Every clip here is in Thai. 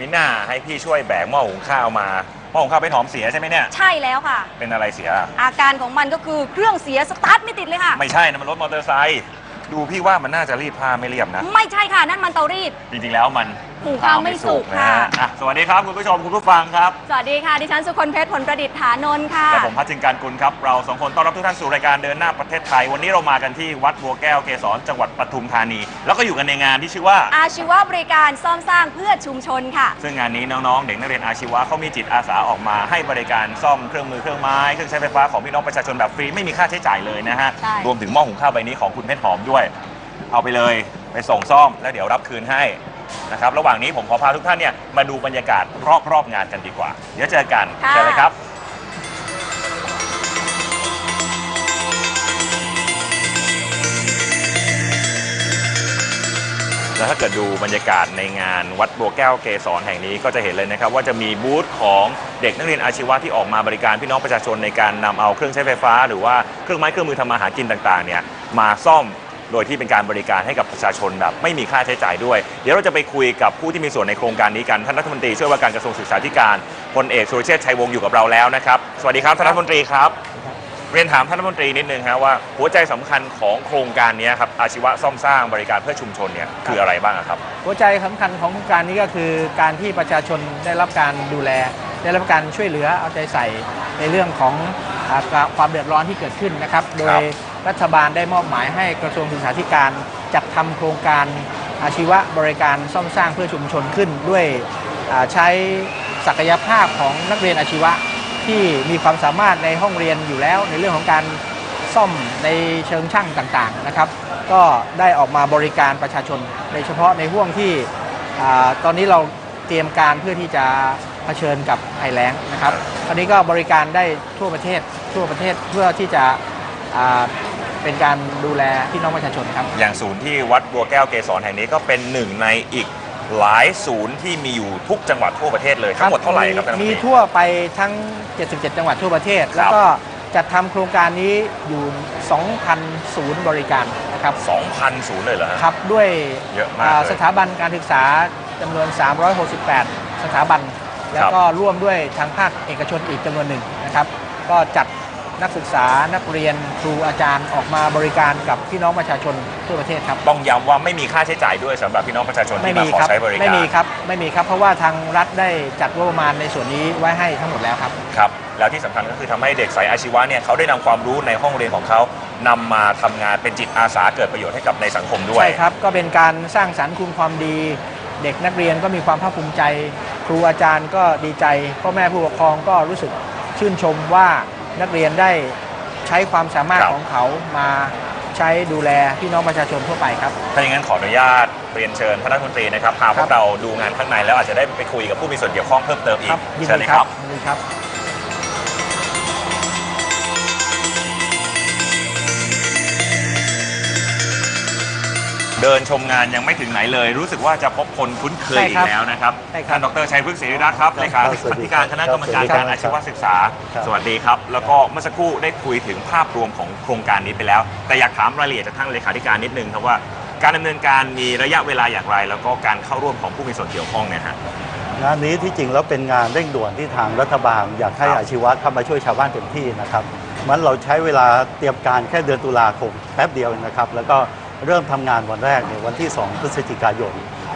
มิน่าให้พี่ช่วยแบกหม้อหุงข้าวมาหม้อหุงข้าวเป็นหอมเสียใช่ไหมเนี่ย ใช่แล้วค่ะ เป็นอะไรเสียอาการของมันก็คือเครื่องเสียสตาร์ทไม่ติดเลยค่ะ ไม่ใช่นะมันรถมอเตอร์ไซค์ดูพี่ว่ามันน่าจะรีดผ้าไม่เรียบนะ ไม่ใช่ค่ะนั่นมันเตารีด จริงๆแล้วมัน หุงข้าวไม่สุกนะค่ะฮะอะสวัสดีครับคุณผู้ชมคุณผู้ฟังครับสวัสดีค่ะ ดิฉันสุคนเพชรผลประดิษฐานนท์ค่ะ และผมพัชจิงการกุลครับ เราสองคนต้อนรับทุกท่านสู่รายการเดินหน้าประเทศไทย วันนี้เรามากันที่วัดบัวแก้วเกษรจังหวัดปทุมธานี แล้วก็อยู่กันในงานที่ชื่อว่า อาชีวะบริการซ่อมสร้างเพื่อชุมชนค่ะ ซึ่งงานนี้น้องๆ เด็กนักเรียนอาชีวะเขามีจิตอาสาออกมาให้บริการซ่อมเครื่องมือเครื่องไม้เครื่องใช้ไฟฟ้าของพี่น้องประชาชนแบบฟรีไม่มีค่าใช้จ่ายเลยนะฮะใช่ รวมถึงหม้อหุงข้าวใบนี้ของคุณเพชรหอมด้วย เอาไปเลยไปส่งซ่อมแล้วเดี๋ยวรับคืนให้ นะครับระหว่างนี้ผมขอพาทุกท่านเนี่ยมาดูบรรยากาศรอบๆงานกันดีกว่า เดี๋ยวเจอกันค่ะเชิญเลยครับ แล้วถ้าเกิดดูบรรยากาศในงานวัดบัวแก้วเกษรแห่งนี้ก็จะเห็นเลยนะครับว่าจะมีบูธของเด็กนักเรียนอาชีวะที่ออกมาบริการพี่น้องประชาชนในการนำเอาเครื่องใช้ไฟฟ้า หรือว่าเครื่องไม้เครื่องมือทำมาหากินต่างๆเนี่ยมาซ่อม โดยที่เป็นการบริการให้กับประชาชนแบบไม่มีค่าใช้จ่ายด้วย เดี๋ยวเราจะไปคุยกับผู้ที่มีส่วนในโครงการนี้กันท่านรัฐมนตรีช่วยว่าการกระทรวงศึกษาธิการพลเอกสุรเชษฐ์ชัยวงศ์อยู่กับเราแล้วนะครับสวัสดีครับท่านรัฐมนตรีครับเรียนถามท่านรัฐมนตรีนิดนึงฮะว่าหัวใจสำคัญของโครงการนี้ครับอาชีวะซ่อมสร้างบริการเพื่อชุมชนเนี่ยคืออะไรบ้างอะครับ หัวใจสำคัญของโครงการนี้ก็คือการที่ประชาชนได้รับการดูแล ได้รับการช่วยเหลือเอาใจใส่ในเรื่องของอาความเดือดร้อนที่เกิดขึ้นนะครับ โดย รัฐบาลได้มอบหมายให้กระทรวงศึกษาธิการจัดทำโครงการอาชีวะบริการซ่อมสร้างเพื่อชุมชนขึ้น ด้วยใช้ศักยภาพของนักเรียนอาชีวะที่มีความสามารถในห้องเรียนอยู่แล้ว ในเรื่องของการซ่อมในเชิงช่างต่างๆนะครับ ก็ได้ออกมาบริการประชาชนโดยเฉพาะในห่วงที่อตอนนี้เราเตรียมการเพื่อที่จะเผชิญกับภัยแล้งนะครับตอนนี้ก็บริการได้ทั่วประเทศทั่วประเทศเพื่อที่จะ เป็นการดูแลพี่น้องประชาชนครับ อย่างศูนย์ที่วัดบัวแก้วเกษรแห่งนี้ก็เป็นหนึ่งในอีกหลายศูนย์ที่มีอยู่ทุกจังหวัดทั่วประเทศเลยทั้งหมดเท่าไหร่ครับท่านรัฐมนมีตรีทั่วไปทั้ง 77 จังหวัดทั่วประเทศ แล้วก็จัดทำโครงการนี้อยู่ 2,000 ศูนย์บริการนะครับ 2,000 ศูนย์เลยเหรอฮะครับ ด้วยเยอะมากอ่าเลยสถาบันการศึกษาจำนวน 368 สถาบัน แล้วก็ร่วมด้วยทางภาคเอกชนอีกจำนวนหนึ่งนะครับ ก็จัด นักศึกษานักเรียนครูอาจารย์ออกมาบริการกับพี่น้องประชาชนทั่วประเทศครับ ต้องย้ำว่าไม่มีค่าใช้จ่ายด้วยสำหรับพี่น้องประชาชนไม่ที่มามีขอครับใช้บริการไม่มีครับไม่มีครับ เพราะว่าทางรัฐได้จัดงบประมาณในส่วนนี้ไว้ให้ทั้งหมดแล้วครับครับแล้วที่สำคัญก็คือทำให้เด็กสายอาชีวะเนี่ยเขาได้นำความรู้ในห้องเรียนของเขานำมาทำงานเป็นจิตอาสาเกิดประโยชน์ให้กับในสังคมด้วยใช่ครับก็เป็นการสร้างสรรค์คุณความดี เด็กนักเรียนก็มีความภาคภูมิใจ ครูอาจารย์ก็ดีใจพ่อแม่ผู้ปกครองก็รู้สึกชื่นชมว่า นักเรียนได้ใช้ความสามารถครับ ของเขามาใช้ดูแลพี่น้องประชาชนทั่วไปครับ ถ้าอย่างนั้นขออนุญาตเรียนเชิญท่านรัฐมนตรีนะครับพาพวกเราดูงานข้างในแล้วอาจจะได้ไปคุยกับผู้มีส่วนเกี่ยวข้องเพิ่มเติมอีคกรับยินเชิญดีเลยคครัรับ บยินดีครับ เดินชมงานยังไม่ถึงไหนเลย รู้สึกว่าจะพบคนคุ้นเคยใช่อีครักบแล้วนะครับใช่ครับท่านดรชัยพฤกษ์ศรีรัตน์ครับเลขาครับสวัสดีธิการคณะกรรมการครับการอาชีวศึกษา ครับสวัสดีครับ แล้วก็เมื่อสักครู่ได้คุยถึงภาพรวมของโครงการนี้ไปแล้ว แต่อยากถามรายละเอียดจากท่านเลขาธิการนิดนึงครับว่าการดำเนินการมีระยะเวลาอย่างไร แล้วก็การเข้าร่วมของผู้มีส่วนเกี่ยวข้องเนี่ยฮะ งานนี้ที่จริงแล้วเป็นงานเร่งด่วนที่ทางรัฐบาลอยากให้ครับอาชีวะเข้ามาช่วยชาวบ้านเต็มที่นะครับมันเราใช้เวลาเตรียมการแค่เดือนตุลาคมแป๊บเดียวเองนะครับ แล้วก็ เริ่มทำงานวันแรกเนี่ยวันที่ 2 พฤศจิกายน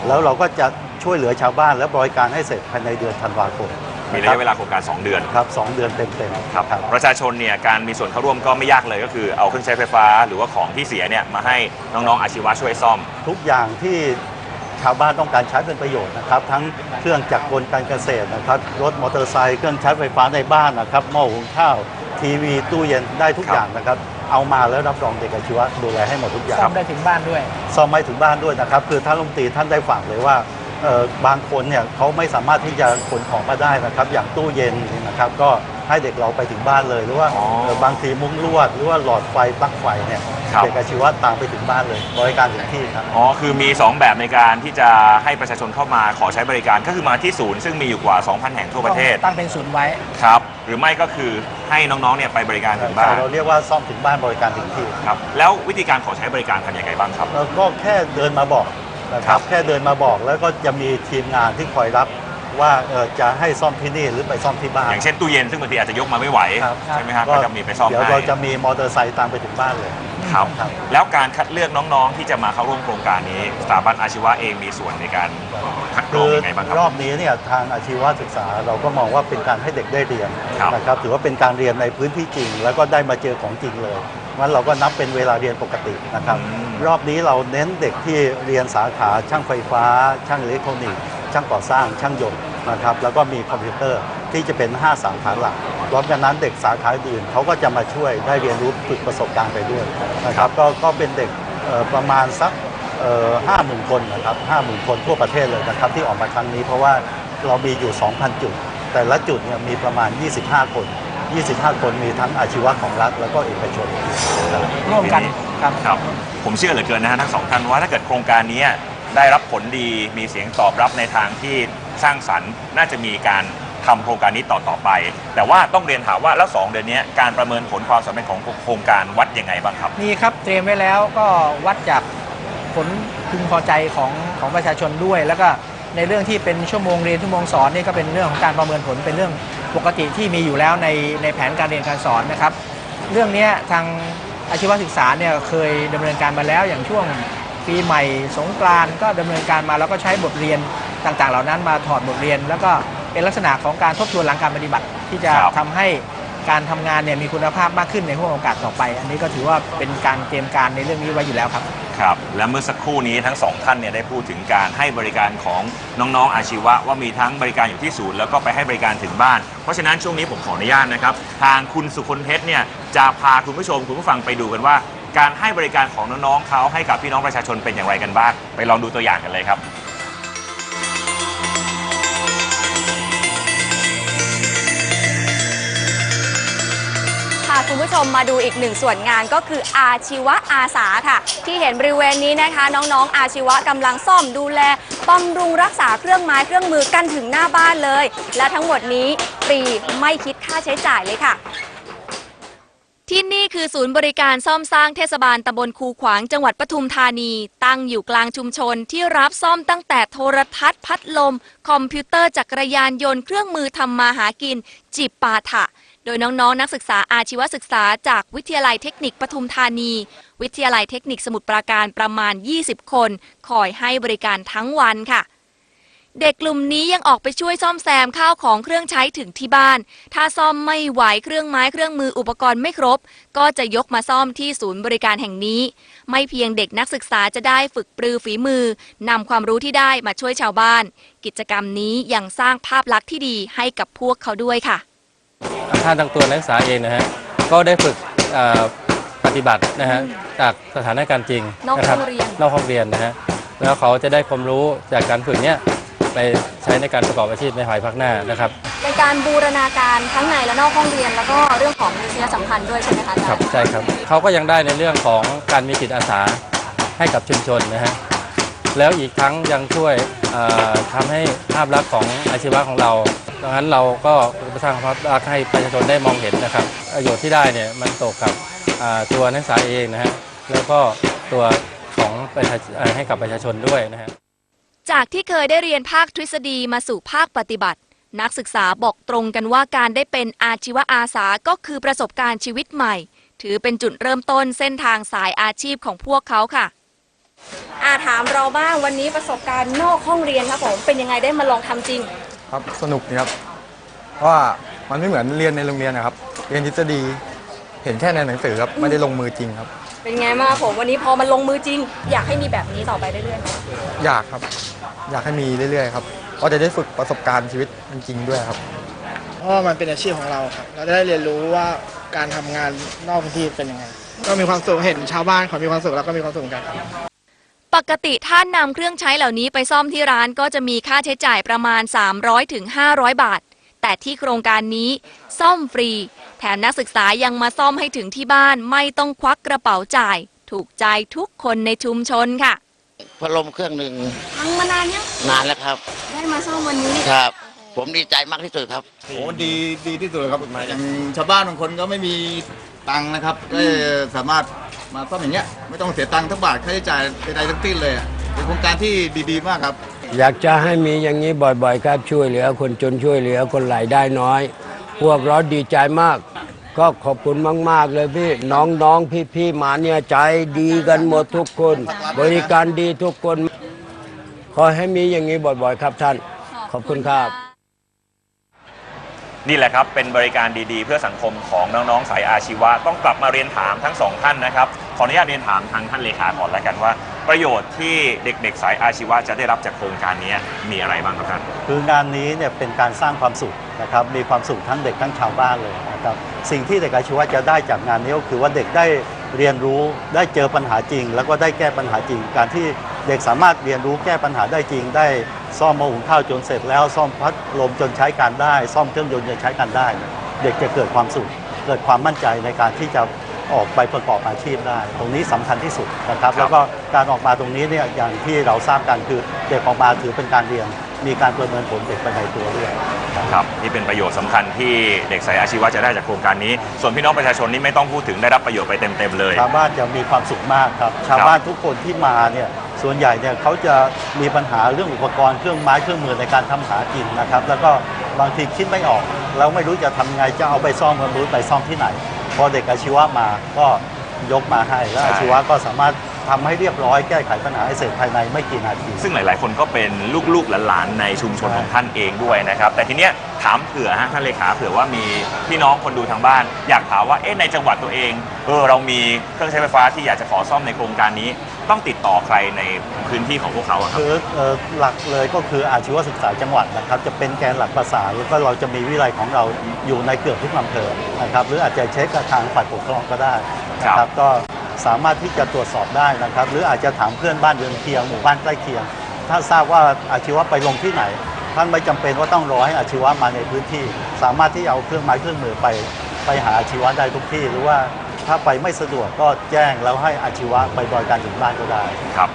แล้วเราก็จะช่วยเหลือชาวบ้านและบริการให้เสร็จภายในเดือนธันวาคมมีระยะเวลาโครงการ 2 เดือนครับสองเดือนเต็มๆครับครับประชาชนเนี่ยการมีส่วนเข้าร่วมก็ไม่ยากเลยก็คือเอาเครื่องใช้ไฟฟ้า หรือว่าของที่เสียเนี่ยมาให้น้องๆอาชีวะช่วยซ่อม ทุกอย่างที่ชาวบ้านต้องการใช้เป็นประโยชน์นะครับ ทั้งเครื่องจักรกลการเกษตรนะครับรถมอเตอร์ไซค์เครื่องใช้ไฟฟ้าในบ้านนะครับหม้อหุงข้าว ทีวีตู้เย็นได้ทุกครับ อย่างนะครับ เอามาแล้วรับรองเด็กอาชีวะดูแลให้หมดทุกอย่างซ่อมได้ถึงบ้านด้วย ซ่อมไม่ถึงบ้านด้วยนะครับ คือท่านรัฐมนตรีท่านได้ฝากเลยว่าเอ่อ บางคนเนี่ยเขาไม่สามารถที่จะขนของมาได้นะครับ อย่างตู้เย็นเนี่ยนะครับ ก็ให้เด็กเราไปถึงบ้านเลย หรือว่าอ๋อเอ่อบางทีมุ้งลวด หรือว่าหลอดไฟปลั๊กไฟเนี่ยครับ เด็กอาชีวะตามไปถึงบ้านเลยบริการถึงที่ครับ อ๋อ คือมี 2 แบบในการที่จะให้ประชาชนเข้ามาขอใช้บริการก็คือมาที่ศูนย์ซึ่งมีอยู่กว่า 2,000 แห่งทั่วประเทศตั้งเป็นศูนย์ไว้ ครับ หรือไม่ก็คือให้น้องๆเนี่ยไปบริการถึงบ้านเราเรียกว่าซ่อมถึงบ้านบริการถึงที่ครับ แล้ววิธีการขอใช้บริการทำยังไงบ้างครับเราก็แค่เดินมาบอก นะคครัรับบแค่เดินมาบอกแล้วก็จะมีทีมงานที่คอยรับว่าเอ่อจะให้ซ่อมที่นี่หรือไปซ่อมที่บ้าน อย่างเช่นตู้เย็นซึ่งบางทีอาจจะยกมาไม่ไหว ครับใช่ไหมครับก็จะมีไปซ่อมเดี๋ยวให้เราจะมีมอเตอร์ไซค์ตามไปถึงบ้านเลย ครับครับ แล้วการคัดเลือกน้องๆ ที่จะมาเข้าร่วมโครงการนี้สถาบันอาชีวะเองมีส่วนในการคัดกรคือองยังไงบ้างครรัอบ บนี้เนี่ยทางอาชีวศึกษาเราก็มองว่าเป็นการให้เด็กได้เรียนครับ นะครับถือว่าเป็นการเรียนในพื้นที่จริง แล้วก็ได้มาเจอของจริงเลยงั้นเราก็นับเป็นเวลาเรียนปกตินะครับ อืม รอบนี้เราเน้นเด็กที่เรียนสาขาช่างไฟฟ้า ช่างอิเล็กทรอนิกส์ช่างก่อสร้างช่างยนต์นะครับแล้วก็มีคอมพิวเตอร์ที่จะเป็น 5 สาขาหลักพร้อมกันนั้นเด็กสาขาอื่นเขาก็จะมาช่วยได้เรียนรู้ฝึกประสบการณ์ไปด้วยนะครับก็ก็เป็นเด็กเอ่อประมาณสักห้าหมื่นคนนะครับห้าหมื่นคนทั่วประเทศเลยนะครับที่ออกมาครั้งนี้เพราะว่าเรามีอยู่ 2,000 จุด แต่ละจุดเนี่ยมีประมาณ 25 คน 25 คนมีทั้งอาชีวะของรัฐแล้วก็เอกชนนะครับร่วมกันครับครับ ผมเชื่อเหลือเกินนะฮะทั้งสองท่านว่าถ้าเกิดโครงการนี้ได้รับผลดีมีเสียงตอบรับในทางที่สร้างสรรค์ น่าจะมีการทำโครงการนี้ต่อต่อไป แต่ว่าต้องเรียนถามว่าแล้วสองเดือนนี้การประเมินผลความสำเร็จของโครงการวัดยังไงบ้างครับ มีครับเตรียมไว้แล้วก็วัดจากผลพึงพอใจของของประชาชนด้วย แล้วก็ในเรื่องที่เป็นชั่วโมงเรียนชั่วโมงสอนนี่ก็เป็นเรื่องของการประเมินผลเป็นเรื่องปกติที่มีอยู่แล้วในในแผนการเรียนการสอนนะครับ เรื่องนี้ทาง อาชีวศึกษาเนี่ยเคยดำเนินการมาแล้วอย่างช่วงปีใหม่สงกรานต์ก็ดำเนินการมาแล้วก็ใช้บทเรียนต่างๆ เหล่านั้นมาถอดบทเรียน แล้วก็เป็นลักษณะของการทบทวนหลังการปฏิบัติที่จะครับทำให้ การทำงานเนี่ยมีคุณภาพมากขึ้นในห่วงโอกาสต่อไป อันนี้ก็ถือว่าเป็นการเตรียมการในเรื่องนี้ไว้อยู่แล้วครับ ครับ และเมื่อสักครู่นี้ทั้งสองท่านเนี่ยได้พูดถึงการให้บริการของน้องๆอาชีวะ ว่ามีทั้งบริการอยู่ที่ศูนย์แล้วก็ไปให้บริการถึงบ้าน เพราะฉะนั้นช่วงนี้ผมขออนุญาตนะครับ ทางคุณสุคนเพชรเนี่ยจะพาคุณผู้ชมคุณผู้ฟังไปดูกันว่า การให้บริการของน้องๆเขาให้กับพี่น้องประชาชนเป็นอย่างไรกันบ้างไปลองดูตัวอย่างกันเลยครับาคุณผู้ชมมาดูอีกหนึ่งส่วนงานก็คืออาชีวะอาสาค่ะ ที่เห็นบริเวณนี้นะคะ น้องๆ อาชีวะกำลังซ่อมดูแลบำรุงรักษาเครื่องไม้เครื่องมือกันถึงหน้าบ้านเลย และทั้งหมดนี้ฟรีไม่คิดค่าใช้จ่ายเลยค่ะที่นี่คือศูนย์บริการซ่อมสร้างเทศบาลตำบลคูขวางจังหวัดปทุมธานี ตั้งอยู่กลางชุมชนที่รับซ่อมตั้งแต่โทรทัศน์พัดลม คอมพิวเตอร์จักรยานยนต์เครื่องมือทำมาหากิน จิบปาถะ โดยน้องๆนนักศึกษาอาชีวศึกษาจากวิทยาลัยเทคนิคปทุมธานี วิทยาลัยเทคนิคสมุทรปราการประมาณ 20 คน คอยให้บริการทั้งวันค่ะ เด็กกลุ่มนี้ยังออกไปช่วยซ่อมแซมข้าวของเครื่องใช้ถึงที่บ้าน ถ้าซ่อมไม่ไหวเครื่องไม้เครื่องมืออุปกรณ์ไม่ครบ ก็จะยกมาซ่อมที่ศูนย์บริการแห่งนี้ ไม่เพียงเด็กนักศึกษาจะได้ฝึกปรือฝีมือนำความรู้ที่ได้มาช่วยชาวบ้าน กิจกรรมนี้ยังสร้างภาพลักษณ์ที่ดีให้กับพวกเขาด้วยค่ะ ท่านทางตัวนักศึกษาเองนะฮะก็ได้ฝึกเอ่อปฏิบัตินะฮะจากสถานการณ์จริงนอกนะครัห้องเรียนนอกห้องเรียนนะฮะแล้วเขาจะได้ความรู้จากการฝึกเนี้ยไปใช้ในการประกอบอาชีพในภายภาคหน้านะครับเป็นการบูรณาการทั้งในและนอกห้องเรียน แล้วก็เรื่องของมนุษยสัมพันธ์ด้วยใช่ไหมคะอาคจารัรบย์ใช่ครับเขาก็ยังได้ในเรื่องของการมีจิตอาสาให้กับชุมชนนะฮะแล้วอีกทั้งยังช่วยเอ่อทำให้ภาพลักษณ์ของอาชีวะของเรา ดังนั้นเราก็สร้างภาพลักษณ์ให้ประชาชนได้มองเห็นนะครับประโยชน์ที่ได้เนี่ยมันตกกับอ่าตัวนักศึกษาเองนะฮะแล้วก็ตัวของประชาเอ่อให้กับประชาชนด้วยนะฮะจากที่เคยได้เรียนภาคทฤษฎีมาสู่ภาคปฏิบัติ นักศึกษาบอกตรงกันว่าการได้เป็นอาชีวอาสาก็คือประสบการณ์ชีวิตใหม่ ถือเป็นจุดเริ่มต้นเส้นทางสายอาชีพของพวกเขาค่ะอาถามเราบ้างวันนี้ประสบการณ์นอกห้องเรียนครับผมเป็นยังไงได้มาลองทำจริง ครับสนุกดีครับเพราะว่ามันไม่เหมือนเรียนในโรงเรียนนะครับ เรียนทฤษฎีเห็นแค่ในหนังสือครับไม่ได้ลงมือจริงครับ เป็นไงมางครับผมวันนี้พอมันลงมือจริง อยากให้มีแบบนี้ต่อไปเรื่อยๆไหมอยากครับ อยากให้มีเรื่อยๆครับเพราะจะได้ฝึกประสบการณ์ชีวิตจริงๆด้วยครับ เพราะว่ามันเป็นอาชีพของเราครับ เราจะได้เรียนรู้ว่าการทำงานนอกพื้นที่เป็นยังไง ก็มีความสุขเห็นชาวบ้านเขามีความสุขแล้วก็มีความสุขเหมือนกันครับ ปกติถ้านำเครื่องใช้เหล่านี้ไปซ่อมที่ร้านก็จะมีค่าใช้จ่ายประมาณ300ถึง500 บาท แต่ที่โครงการนี้ซ่อมฟรี แถมนักศึกษายังมาซ่อมให้ถึงที่บ้านไม่ต้องควักกระเป๋าจ่าย ถูกใจทุกคนในชุมชนค่ะ พัดลมเครื่องหนึ่งทำมานานยังนานแล้วครับ ได้มาซ่อมวันนี้ ครับ ผมดีใจมากที่สุดครับ โอ้ดีดีที่สุดเลยครับอย่างชาวบ้านบางคนก็ไม่มี ตังค์นะครับก็สามารถมาซ่อมอย่างเงี้ยไม่ต้องเสียตังค์ทั้งบาทค่าใช้จ่ายใดๆทั้งสิ้นเลยอะเป็นโครงการที่ดีๆมากครับ อยากจะให้มีอย่างนี้บ่อยๆ ครับช่วยเหลือคนจนช่วยเหลือคนรายได้น้อย พวกเราดีใจมาก ก็ขอบคุณมาก ๆ เลยพี่น้องๆพี่ๆมาเนี่ยใจดีกันหมดทุกคน บริการดีทุกคน ขอให้มีอย่างนี้บ่อยๆ ครับท่าน ขอบคุณครับ นี่แหละครับเป็นบริการดีๆ เพื่อสังคมของน้องๆสายอาชีวะ ต้องกลับมาเรียนถามทั้งสองท่านนะครับขออนุญาตเรียนถามทางท่านเลขาก่อนแล้วกันว่า ประโยชน์ที่เด็ก ๆ สายอาชีวะจะได้รับจากโครงการนี้มีอะไรบ้างครับท่านคืองานนี้เนี่ยเป็นการสร้างความสุขนะครับมีความสุขทั้งเด็กทั้งชาวบ้านเลยนะครับสิ่งที่เด็กอาชีวะจะได้จากงานนี้ก็คือว่าเด็กได้เรียนรู้ได้เจอปัญหาจริง แล้วก็ได้แก้ปัญหาจริง การที่เด็กสามารถเรียนรู้แก้ปัญหาได้จริงได้ ซ่อมหม้อหุงข้าวจนเสร็จแล้วซ่อมพัดลมจนใช้การได้ ซ่อมเครื่องยนต์จนใช้การได้เนี่ยเด็กจะเกิดความสุข เกิดความมั่นใจในการที่จะออกไปประกอบอาชีพได้ ตรงนี้สำคัญที่สุดนะครับ แล้วก็การออกมาตรงนี้เนี่ยอย่างที่เราทราบกันคือเด็กออกมาถือเป็นการเรียน มีการประเมินผลเด็กไปในตัวด้วยครับนี่เป็นประโยชน์สำคัญที่เด็กสายอาชีวะจะได้จากโครงการนี้ ส่วนพี่น้องประชาชนนี่ไม่ต้องพูดถึงได้รับประโยชน์ไปเต็มๆเลยชาวบ้านจะมีความสุขมากครับชาวบ้านทุกคนที่มาเนี่ย ส่วนใหญ่เนี่ยเขาจะมีปัญหาเรื่องอุปกรณ์เครื่องไม้เครื่องมือในการทำหากินนะครับ แล้วก็บางทีคิดไม่ออกแล้วไม่รู้จะทำไงจะเอาไปซ่อมกันรู้ไปซ่อมที่ไหน พอเด็กอาชีวะมาก็ยกมาให้แล้วอาชีวะก็สามารถ ทำให้เรียบร้อยแก้ไขปัญหาให้เสร็จภายในไม่กี่นาที ซึ่งหลาย ๆ คนก็เป็นลูก ๆ หลาน ๆ ในชุมชนของท่านเองด้วยนะครับ แต่ทีเนี้ยถามเผื่อฮะท่านเลขาเผื่อว่ามีพี่น้องคนดูทางบ้าน อยากถามว่าเอ๊ะในจังหวัดตัวเองเออเรามีเครื่องใช้ไฟฟ้าที่อยากจะขอซ่อมในโครงการนี้ ต้องติดต่อใครในพื้นที่ของพวกเขาอะครับ คือเอ่อหลักเลยก็คืออาชีวศึกษาจังหวัดนะครับ จะเป็นแกนหลักประสานแล้วก็เราจะมีวิไลของเราอยู่ในเกือบทุกอำเภอนะครับ หรืออาจจะเช็คกับทางฝ่ายปกครองก็ได้นะคครัรับบก็ สามารถที่จะตรวจสอบได้นะครับ หรืออาจจะถามเพื่อนบ้านเรือนเคียงหมู่บ้านใกล้เคียง ถ้าทราบว่าอาชีวะไปลงที่ไหน ท่านไม่จำเป็นว่าต้องรอให้อาชีวะมาในพื้นที่ สามารถที่เอาเครื่องไม้เครื่องมือไป ไปหาอาชีวะได้ทุกที่ หรือว่าถ้าไปไม่สะดวกก็แจ้งแล้วให้อาชีวะไปบริการถึงบ้านก็ได้ครับ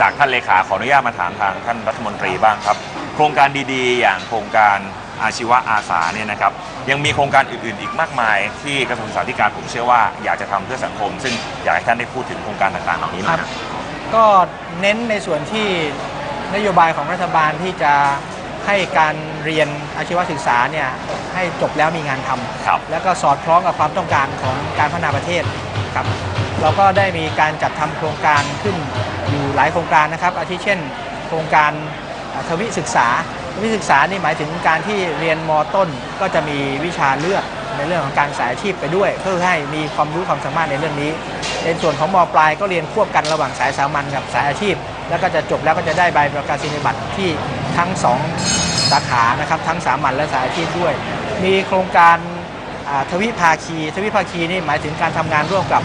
จากท่านเลขาขออนุญาตมาถามทางท่านรัฐมนตรีบ้างครับ โครงการดีๆ อย่างโครงการ อาชีวะอาสาเนี่ยนะครับยังมีโครงการอื่นๆ อีกมากมาย ที่กระทรวงศึกษาธิการผมเชื่อว่าอยากจะทำเพื่อสังคม ซึ่งอยากให้ท่านได้พูดถึงโครงการต่างๆเหล่านี้หน่อยครันะบก็เน้นในส่วนที่นโยบายของรัฐบาลที่จะให้การเรียนอาชีวศึกษาเนี่ยให้จบแล้วมีงานทำครับแล้วก็สอดคล้องกับความต้องการของการพัฒนาประเทศครับเราก็ได้มีการจัดทำโครงการขึ้นอยู่หลายโครงการนะครับ อาทิเช่น โครงการอ่าทวิศึกษาท วิศึกษานี่หมายถึงการที่เรียนมต้นก็จะมีวิชาเลือกในเรื่องของการสายอาชีพไปด้วย เพื่อให้มีความรู้ความสามารถในเรื่องนี้ ในส่วนของมปลายก็เรียนควบกันระหว่างสายสามัญกับสายอาชีพ แล้วก็จะจบแล้วก็จะได้ใบประกาศนียบัตรที่ทั้งสองสาขานะครับทั้งสามัญและสายอาชีพด้วย มีโครงการทวิภาคี ทวิภาคีนี่หมายถึงการทำงานร่วมกับ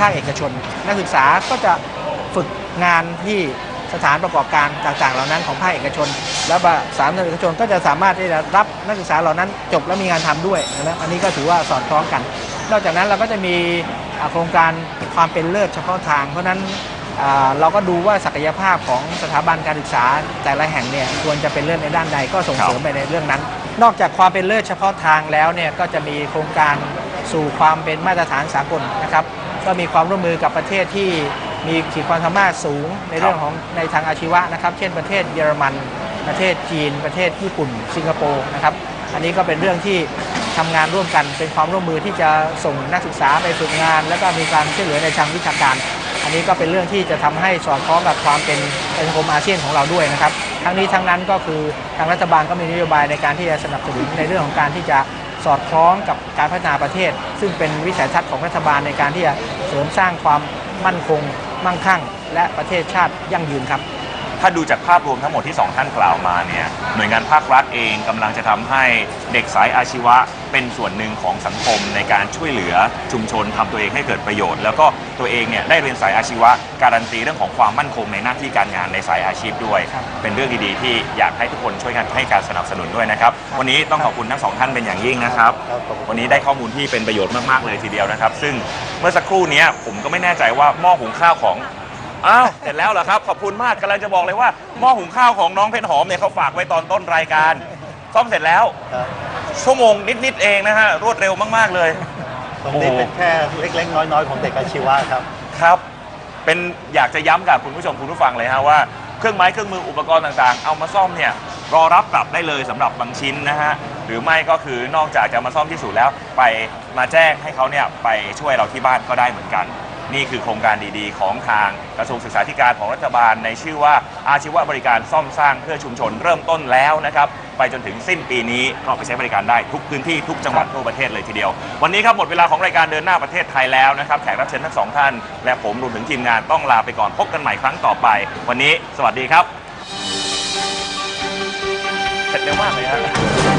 ภาคเอกชน นักศึกษาก็จะฝึกงานที่ สถานประกอบการต่างๆ เหล่านั้นของภาคเอกชน แล้วสานเอกชนก็จะสามารถที่จะรับนักศึกษาเหล่านั้นจบแล้วมีงานทำด้วยนะครับอันนี้ก็ถือว่าสอดคล้องกัน นอกจากนั้นเราก็จะมีโครงการความเป็นเลิศเฉพาะทาง เพราะนั้นเราก็ดูว่าศักยภาพของสถาบันการศึกษาแต่ละแห่งเนี่ยควรจะเป็นเลิศในด้านใดก็ส่งเสริมไปในเรื่องนั้น นอกจากความเป็นเลิศเฉพาะทางแล้วเนี่ยก็จะมีโครงการสู่ความเป็นมาตรฐานสากลนะครับก็มีความร่วมมือกับประเทศที่ มีขีดความสามารถสูงในเรื่องของในทางอาชีวะนะครับ เช่นประเทศเยอรมัน ประเทศจีน ประเทศญี่ปุ่น สิงคโปร์นะครับ อันนี้ก็เป็นเรื่องที่ทำงานร่วมกัน เป็นความร่วมมือที่จะส่งนักศึกษาไปฝึกงาน แล้วก็มีการช่วยเหลือในทางวิชาการ อันนี้ก็เป็นเรื่องที่จะทำให้สอดคล้องกับความเป็นสังคมอาเซียนของเราด้วยนะครับ ทั้งนี้ทั้งนั้นก็คือทางรัฐบาลก็มีนโยบายในการที่จะสนับสนุนในเรื่องของการที่จะสอดคล้องกับการพัฒนาประเทศ ซึ่งเป็นวิสัยทัศน์ของรัฐบาลในการที่จะเสริมสร้างความมั่นคง มั่งคั่ง และประเทศชาติยั่งยืนครับ ถ้าดูจากภาพรวมทั้งหมดที่สองท่านกล่าวมาเนี่ยหน่วยงานภาครัฐเองกำลังจะทำให้เด็กสายอาชีวะเป็นส่วนหนึ่งของสังคมในการช่วยเหลือชุมชนทำตัวเองให้เกิดประโยชน์ แล้วก็ตัวเองเนี่ยได้เรียนสายอาชีวะการันตีเรื่องของความมั่นคงในหน้าที่การงานในสายอาชีพด้วยครับเป็นเรื่องดีๆที่อยากให้ทุกคนช่วยกันให้การสนับสนุนด้วยนะครับวันนี้ต้องขอบคุณทั้งสองท่านเป็นอย่างยิ่งนะครับครับขอบคุณวันนี้ได้ข้อมูลที่เป็นประโยชน์มากๆเลยทีเดียวนะครับ ซึ่งเมื่อสักครู่เนี้ยผมก็ไม่แน่ใจว่าหม้อหุงข้าวของ อ้าวเสร็จแล้วเหรอครับ ขอบคุณมากกำลังจะบอกเลยว่าหม้อหุงข้าวของน้องเพชรหอมเนี่ยเขาฝากไว้ตอนต้นรายการ ซ่อมเสร็จแล้ว ครับชั่วโมงนิดๆเองนะฮะรวดเร็วมากๆเลย ตรงนี้เป็นแค่เล็กๆน้อยๆของเด็กอาชีวะครับ ครับ เป็นอยากจะย้ำกับคุณผู้ชมคุณผู้ฟังเลยฮะว่าเครื่องไม้เครื่องมืออุปกรณ์ต่างๆ เอามาซ่อมเนี่ยรอรับกลับได้เลยสำหรับบางชิ้นนะฮะหรือไม่ก็คือนอกจากจะมาซ่อมที่ศูนย์แล้ว ไปมาแจ้งให้เขาเนี่ยไปช่วยเราที่บ้านก็ได้เหมือนกัน นี่คือโครงการดีๆ ของทางกระทรวงศึกษาธิการของรัฐบาล ในชื่อว่าอาชีวบริการซ่อมสร้างเพื่อชุมชนเริ่มต้นแล้วนะครับไปจนถึงสิ้นปีนี้ก็ไปใช้บริการได้ทุกพื้นที่ทุกจังหวัดทั่วประเทศเลยทีเดียว วันนี้ครับหมดเวลาของรายการเดินหน้าประเทศไทยแล้วนะครับแขกรับเชิญทั้งสองท่าน และผมรวมถึงทีมงานต้องลาไปก่อนพบกันใหม่ครั้งต่อไป วันนี้ สวัสดีครับเสร็จเร็วมากเลยครับ